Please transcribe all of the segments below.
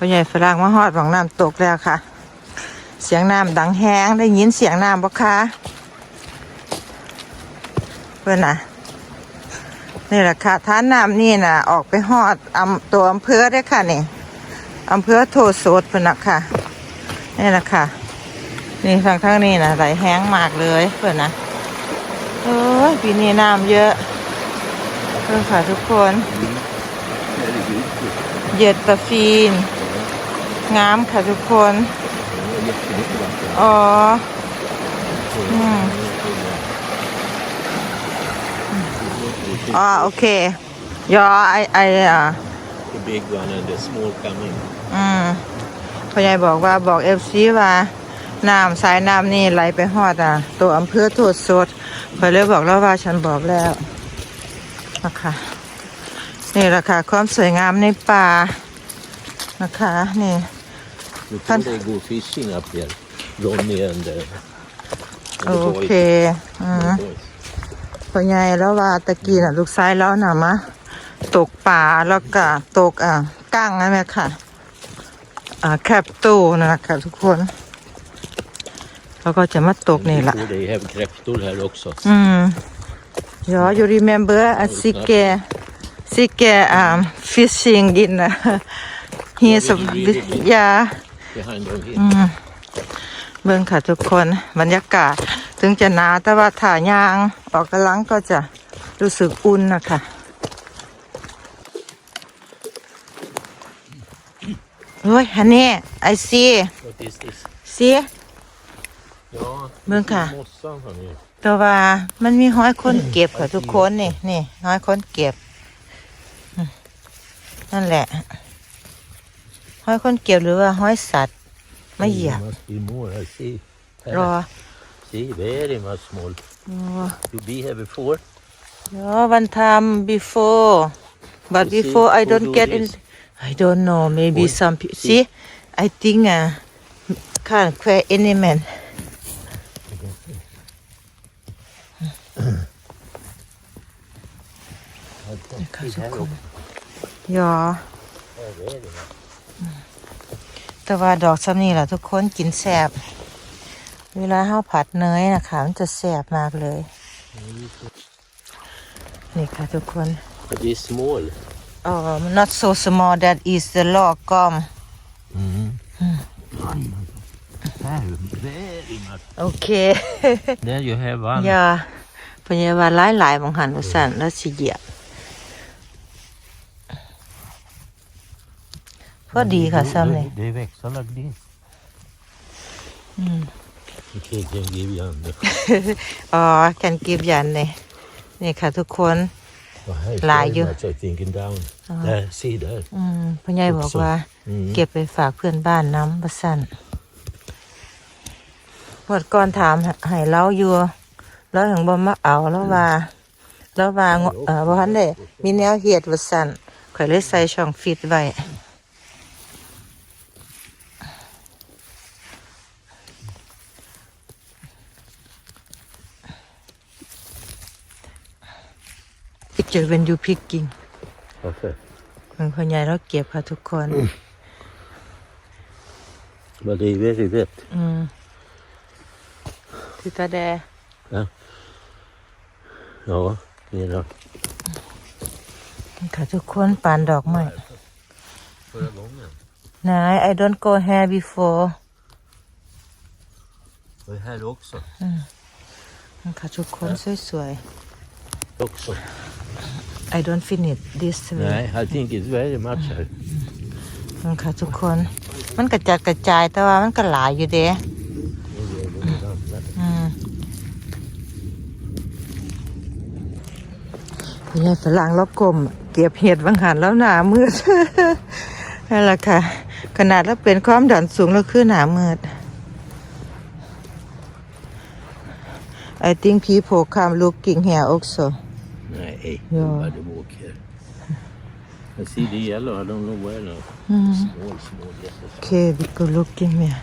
พ่อใหญ่ฝรั่งมาฮอดของน้ำตกแล้วค่ะ เสียงน้ำดังแห้งได้ยินเสียงน้ำบ่คะเพื่อนน่ะนี่แหละค่ะท่านน้ำนี่น่ะออกไปฮอดอำตัวอำเภอได้ค่ะนี่อำเภอโทโสดเพื่อนน่ะค่ะนี่แหละค่ะ นี่ทางทางนี้นะไหลแห้งมากเลยเพื่อนนะโอ้ยปีนี้น้ำเยอะเพื่อนค่ะทุกคนเยียดตะฟีน งามค่ะทุกคน อ๋ออืมอ๋อโอเคยอไอไออะ The big one and the small coming. อืมพ่อใหญ่บอกว่าบอกเอฟซีว่าน้ำสายน้ำนี่ไหลไปฮอดอะ ตัวอำเภอโทษสดเพื่อเลยบอกแล้วว่าฉันบอกแล้วนะคะนี่แหละค่ะความสวยงามในป่านะคะ นี่ Before Fan- they go fishing up here, Ronny and, uh, and โอ the เค boys. อืม The boys. พ่อใหญ่แล้วว่าตะกี้น่ะ ลูกชายแล้วน่ะมะตกป่าแล้วก็ตกอะกั้งนะแม่ค่ะ อ่าแคปตูนั่นแหละค่ะทุกคน แล้วก็จะมาตก And นี่แหละ before they have kräftor här också. อืม ja you remember at Sike Sike um fishing in uh, he's a yeah Behind them here. อืมเบิ่งค่ะทุกคนบรรยากาศ ถึงจะหนาวแต่ว่าถ่ายางออกกำลังก็จะรู้สึกอุ่นนะคะเฮ้ยฮันนี่ไอซี What is this? ซี Ja, Men this is ka- mossan från here. ตัวว่ามันมีห้อยคนเก็บค่ะทุกคนนี่นี่ห้อยคนเก็บอืมนั่นแหละ ห้อยคนเก็บหรือว่าห้อยสัตว์ไม่เหยียบ There must be more. I see. รอ See, very much small. อ๋อ You be here before? Yeah, one time before, but You see, before I who don't do get in. this? I don't know. Maybe Who- some people. see? See, I think uh, can't quite any man. See här uppe. Ja, Ja, very much. แต่ว่าดอกซ้ำนี่แหละทุกคนกินแสบเวลาข้าวผัดเนยนะคะมันจะแสบมากเลย นี่ค่ะทุกคน But it's small. Oh, not so small. That is the log gum. Mm. Very much. Okay. There you have one. อย่าพยาบาลหลายหลายๆบางหันว่าสั่นแล้วสิเหยียบ พอดีค่ะซ้ำเลย Det växer like this. Okay, can give you under. อ๋อแคนกีบยันเลยนี่ค่ะทุกคน Oh, här är Lär very ju. much, I think, in down. Där, see there. อืมพ่อใหญ่บอกว่า Mm. เก็บไปฝากเพื่อนบ้านน้ำประสันหมดก่อนถามให้เราอยู่แล้วถึงบ่มาเอาแล้วว่า แล้วว่างเออบ่ทันได้มีแนวเฮ็ดว่าสั่นข่อยเลยใส่ช่องฟิตไว้ Picture when you picking Okay. เพิ่นพ่อใหญ่เราเก็บค่ะทุกคน But det är very wet. อืมคือตาแด Ja, det är det. ค่ะทุกคนปานดอกไม้ Förra gången. นาย I don't go here before Och här också. ค่ะทุกคนสวย Också. ๆ I don't finish this way Nej, I think it's very much här. ค่ะทุกคน มันกระจัดกระจายแต่ว่ามันก็หลายอยู่เด้ Nu gör vi det andra. อืมพี่ใหญ่ฝรั่งแล้วกลมเก็บเห็ดบางหันแล้วหนามืดนั่นแหละค่ะ ขนาดแล้วเป็นความดันสูงแล้วคือหนามืด I think people come looking here also Nej, Ja. nobody walk here. I see the yellow, I don't know where now. Small, small yellow. Okay we go looking here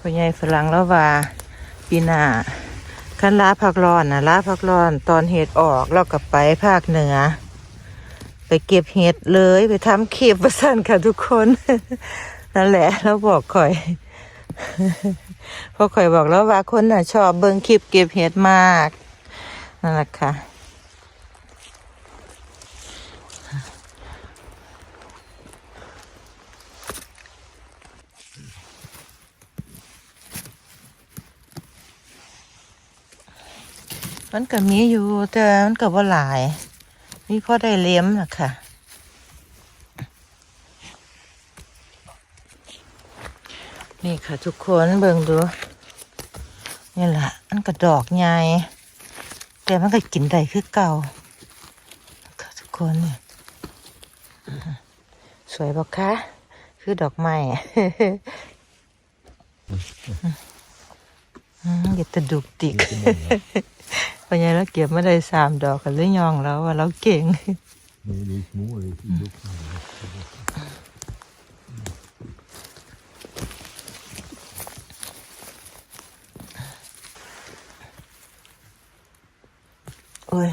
พ่อใหญ่ฝรั่งแล้วว่าปีหน้าคันลาพักร้อนนะลาพักร้อนตอนเห็ดออกแล้วก็ไปภาคเหนือ ไปเก็บเห็ดเลยไปทำคลิปประสันค่ะทุกคน นั่นแหละแล้วบอกข่อยเพราะข่อยบอกแล้วว่าคนน่ะชอบเบิ่งคลิปเก็บเห็ดมาก นั่นแหละค่ะ มันก็มีอยู่แต่มันก็บ่หลาย มีพอได้เลี้ยมนะค่ะนี่ค่ะทุกคนเบิ่งดู นี่แหละมันก็ดอกใหญ่ แต่มันก็กินได้คือเก่าค่ะทุกคนนี่สวยบอกคะคือดอกไม้อืมอย่าตะดุกติกพอใหญาเราเก็บมาได้สามดอกกันเลยยองแล้วว่าเราเก่ง Maybe it's more if you look at it. โอ้ย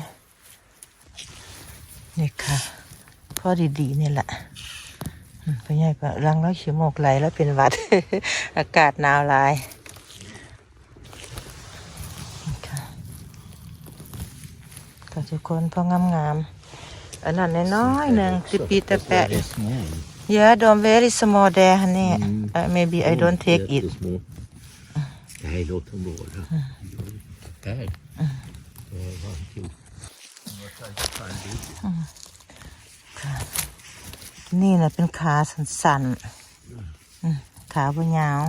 นี่ค่ะ พ่อดีๆนี่แหละอืมพอใหญาก็รังแล้วขี้มูกไหลแล้วเป็นหวัด อากาศหนาวหลายนี่ค่ะก็ทุกคนพองามๆอันนั้นน้อยๆหนึ่งสิปีแต่แปะ Very small. Yeah, don't very small there, honey. Mm. Uh, maybe I don't take it. Jättesmå. Nej, låt dem vara. Där. Det นี่นะเป็นขาสันๆอืมขาบยาว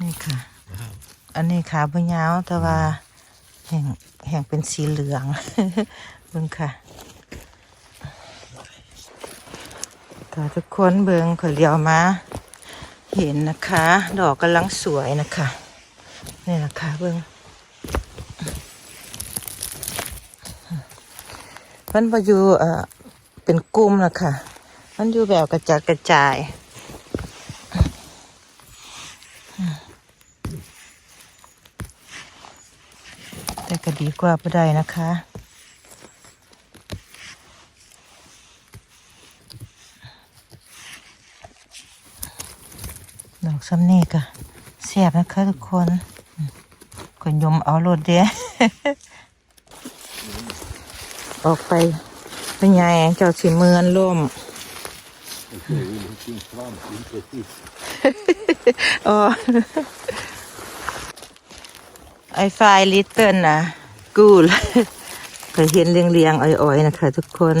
นี่ค่ะ อันนี้ขาบยาวแต่ว่าแห่งแห่งเป็นสีเหลืองเบิ่งค่ะค่ะทุกคนเบิ่งขอยเลียวมา เห็นนะคะ ดอกกำลังสวยนะคะ นี่แหละค่ะเบิ่ง มันมาอยู่เอ่อเป็นกลุ่มนะค่ะ มันอยู่แบบกระจัดกระจายแต่ก็ดีกว่าไ่ได้นะคะดอกซ้ำนี่ก็เสียบนะคะทุกคนอืมก็ยมเอาโลดเดีย ออกไปเป็นไงเจ้าสิเมือนล่มอ๋อไอไฟลิตเติ้ลนะกูลเคยเห็นเรียงเรียงๆอ่อยๆนะคะทุกคน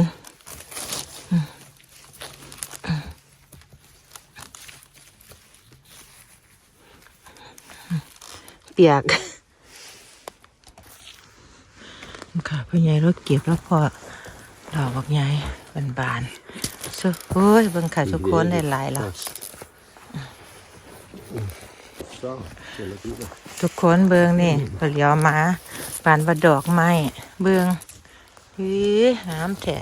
เปียก ค่ะ พ่อใหญ่รถเก็บแล้วพอดอกบักใหญ่บานบานสุโอ้ยเบิ่งค่ะทุกคนได้หลายแล้ว Så, hela tiden. ทุกคนเบิงนี่เหลียวมาปานว่าดอกไม้เบิงฮีน้ำแทะ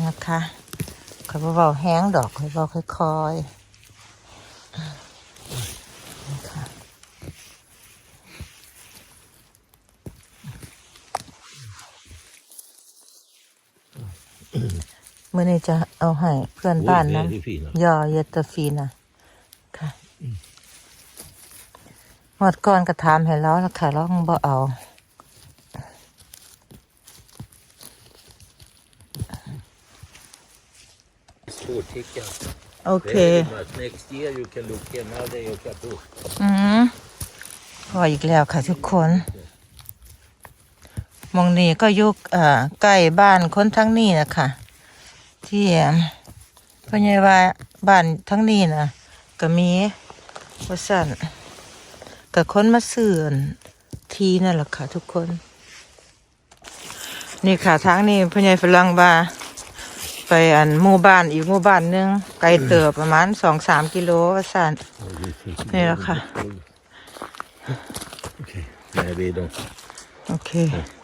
นะคะคอยเบาๆแห้งดอกคอยเบาค่อยๆนะคะ เมื่อนี้จะเอาให้เพื่อนบ้านนะ Oj, det är fina. ยอเยตาฟีนะค่ะหมดก่อนก็ถามให้แล้วแล้วค่ะแล้วคงบ่เอา Svårt ticka. โอเค Very much. Next year you can look here. Now they are cut off. อืมพออีกแล้วค่ะทุกคนห มองนี้ก็อยุกเอ่อใกล้บ้านคนทั้งนี้นะคะที่พ่อใหญ่ว่าบ้านทั้งนี้นะก็มีว่าสั่นกับคนมาเสื่อนทีนั่นแหละค่ะทุกคน นี่ค่ะทางนี้พ่อใหญ่ฝรั่งบาไปอันหมู่บ้านอีกหมู่บ้านหนึงไกลเติบประมาณสองสามกิโลว่าสั่นนี่แหละค่ะ Okej, där är vi då. โอ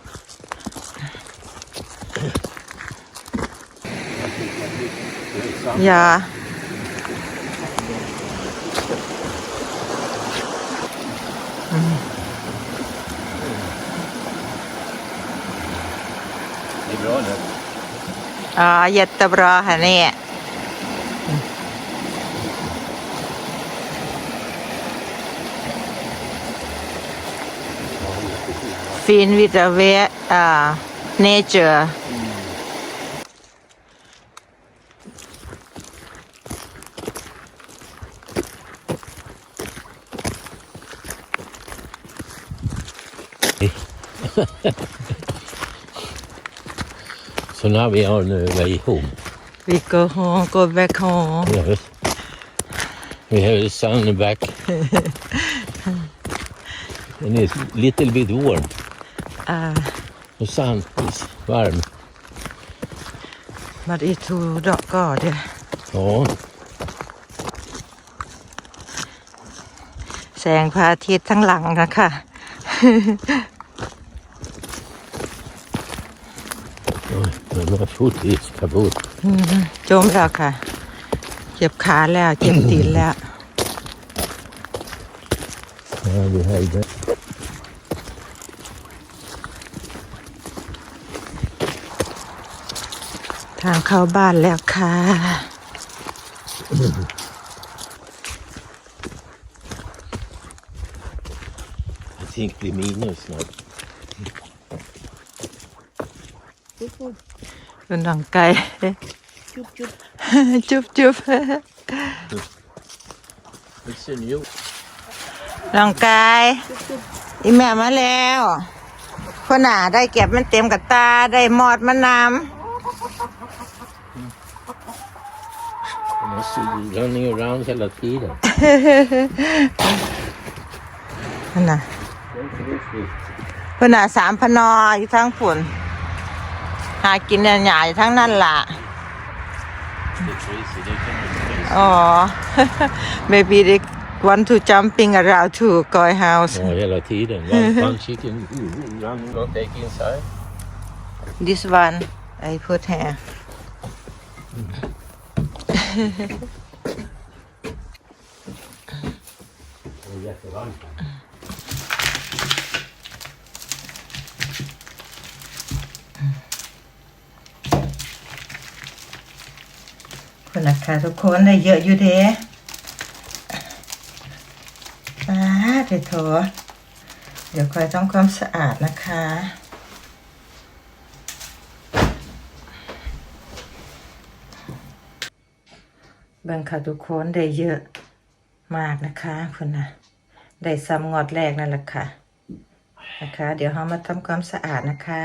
เคยาอ jättebra nu. Ja, jättebra här nere. Fin vita ve uh, nature. So now we are on the way home. We go home, go back home. Yes. We have the sun in the back. and it's a little bit warm. Uh, The sun is varm. but it's too dark God. yeah. Ja, แสงพระอาทิตย์ทั้งหลังนะคะ Oj, men my foot is kaputt. จมแล้วค่ะ เจ็บขาแล้ว เจ็บตีนแล้ว Ja, vi höjde. ทางเข้าบ้านแล้วค่ะ I think det är minus snart. เป็นหนังไก่ จุบจุบจุบจุบ It's a new. หนังไก่ อีแม่มาแล้วคนหนาได้เก็บมันเต็มกับตา ได้หมอดมะนา ว De måste ju running around hela tiden. นั่นน่ะเพิ่นน่ะสามพนออยู่ทั้งฝุ่น หากินเนี่ยหยาอยู่ทั้งนั่นล่ะ Det är crazy. Det kan man inte. อ๋อ maybe they want to jumping around to Goy house Ja, hela tiden. One, one chicken running and take inside. this one I put here Det är jättevarmt. คุณนะคะทุกคนได้เยอะอยู่เด้อ่าเดี๋ยวโถเดี๋ยวคอยทำความสะอาดนะคะ เบิ่งค่ะทุกคนได้เยอะมากนะคะคุณนะได้ซ้ำงอดแรกนั่นแหละค่ะนะคะ เดี๋ยวเรามาทำความสะอาดนะคะ